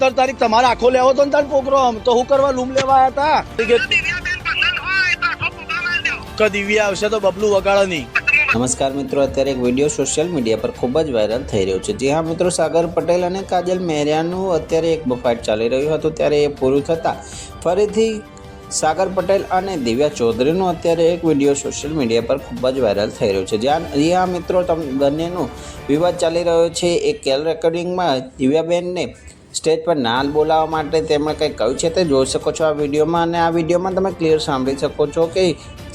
સત્તર તારીખ તમારે આખો લેવો તો તાર પ્રોગ્રામ. તો હું કરવા લૂમ લેવા આવ્યા હતા દિવ્યા આવશે તો બબલું વગાડો નહીં. નમસ્કાર મિત્રો, અત્યારે એક વીડિયો સોશિયલ મીડિયા પર ખૂબ જ વાયરલ થઈ રહ્યો છે. જી હા મિત્રો, સાગર પટેલ અને કાજલ મહેરિયાનું અત્યારે એક બફાટ ચાલી રહ્યું હતું, ત્યારે એ પૂરું થતાં ફરીથી સાગર પટેલ અને દિવ્યા ચૌધરીનો અત્યારે એક વીડિયો સોશિયલ મીડિયા પર ખૂબ જ વાયરલ થઈ રહ્યો છે. જ્યાં હા મિત્રો બંનેનો વિવાદ ચાલી રહ્યો છે. એક કેલ રેકોર્ડિંગમાં દિવ્યાબેનને સ્ટેજ પર નાદ બોલાવવા માટે તેમણે કંઈ કહ્યું છે તે જોઈ શકો છો આ વિડીયોમાં અને આ વિડીયોમાં તમે ક્લિયર સાંભળી શકો છો કે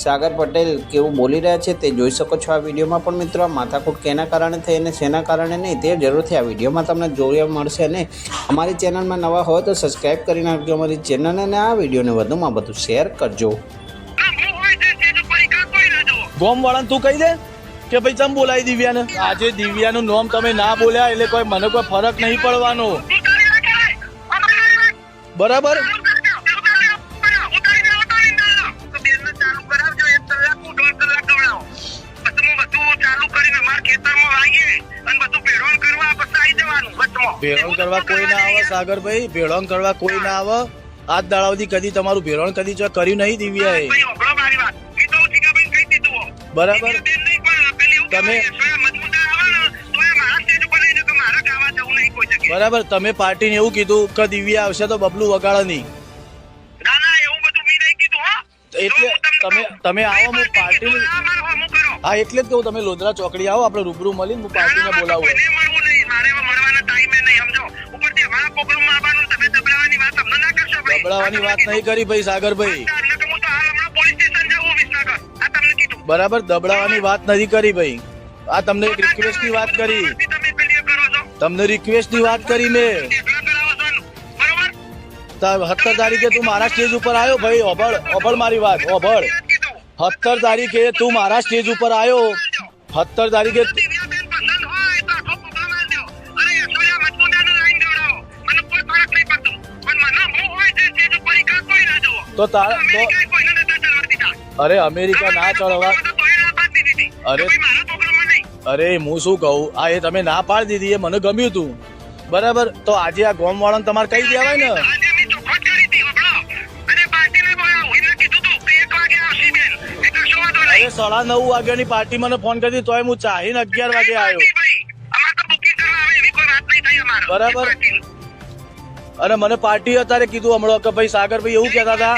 સાગર પટેલ કેવું બોલી રહ્યા છે તે જોઈ શકો છો આ વિડીયોમાં. પણ મિત્રો આ માથાકૂટ કેના કારણે થઈ અને શેના કારણે નહીં તે જરૂરથી આ વિડીયોમાં તમને જોવા મળશે અને અમારી ચેનલમાં નવા હોય તો સબસ્ક્રાઈબ કરી નાખજો અમારી ચેનલ અને આ વિડીયોને વધુમાં વધુ શેર કરજો. બોમ હોય તે કહી દે કે ભાઈ ચમ બોલાવી દિવ્યાને? આજે દિવ્યાનું નામ તમે ના બોલ્યા એટલે કોઈ મને કોઈ ફરક નહીં પડવાનો. બરાબર? ભેળવણ કરવા કોઈ ના આવે સાગરભાઈ ભેળવણ કરવા કોઈ ના આવે. આજ દાડાવથી કદી તમારું ભેળવણ કદી જો કર્યું નહીં દિવ્યાએ. બરાબર. તમે- બરાબર તમે પાર્ટીને એવું કીધું કે દિવ્યા આવશે તો બબલું વગાડો નહીં. ના, ના, એવું બધું મેં નહીં કીધું, હો. એટલે તમે તમે આવો હું પાર્ટી. હા એટલે જ કહું તમે લોધરા ચોકડી આવો આપણે રૂબરૂ મળીને હું પાર્ટીને બોલાવું. દબડાવાની વાત નહીં કરી ભાઈ સાગરભાઈ. બરાબર દબડાવાની વાત નથી કરી ભાઈ. આ તમને એક રિક્વેસ્ટની વાત કરી. તમને રિક્વેસ્ટની વાત કરી મેં ઢેકડા કરાવો છો ને. બરોબર? સત્તર તારીખે તું મારા સ્ટેજ ઉપર આવ્યો ભાઈ ઓભળ ઓભળ મારી વાત ઓભળ. સત્તર તારીખે તું મારા સ્ટેજ ઉપર આવ્યો સત્તર તારીખે તો તારા તો. અરે અમેરિકા ના ચડવા. અરે. અરે હું શું કહું? આ એ તમે ના પાડી દીધી એ મને ગમ્યું તું. બરાબર? તો આજે આ ગોમ વાળાને તમારે કહી દેવાય ને. અરે સાડા નવ વાગ્યાની પાર્ટી મને ફોન કરી તોય હું ચાહીને અગિયાર વાગે આવ્યો. બરાબર. અને મને પાર્ટી અત્યારે કીધું હમણાં કે ભાઈ સાગરભાઈ એવું કહેતા હતા.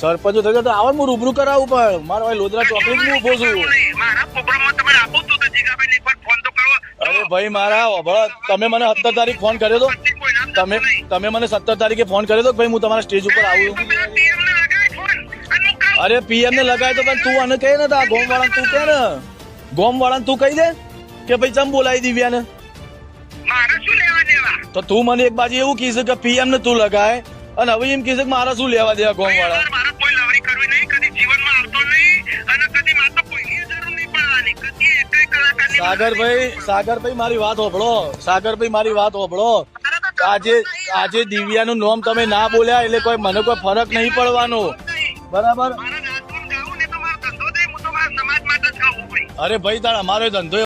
સરપંચ થઈ તો આવો હું રૂબરૂ કરાવું પણ મારો ભાઈ લોધરા ચોકડી હું ઊભો છું. મારા પ્રોગ્રામમાં તમે આપો તો તો જીગાભાઈને એકવાર ફોન તો કરો. અરે ભાઈ મારા ઓભળો, તમે મને સત્તર તારીખ ફોન કર્યો તો? તમે તમે મને સત્તર તારીખે ફોન કર્યો તો ભાઈ હું તમારા સ્ટેજ ઉપર આવું અરે પીએમ ને લગાય તો પણ તું આને કહે ને તો આ ગોમ વાળા તું કહે ને. ગોમ વાળા તું કહી દે કે ભાઈ ચમ બોલાવી દિવ્યાને મારે શું લેવા દેવા? તો તું મને એક બાજુ એવું કહીશ કે પીએમ ને તું લગાય અને હવે એમ કહીશ કે મારે શું લેવા દેવા ગોમ વાળા? મારે કોઈ લવરી કરવી નહીં, કદી જીવનમાં આવતો નહીં, અને કદી મારે કોઈની જરૂર નહીં પડવાની. કદી એકેય કલાકારની સાગરભાઈ સાગરભાઈ મારી વાત હોભળો સાગરભાઈ મારી વાત હોભળો. આજે આજે દિવ્યાનું નામ તમે ના બોલ્યા એટલે કોઈ મને કોઈ ફરક નહીં પડવાનો. બરાબર? છે, અરે ભાઈ તારા અમારો ધંધો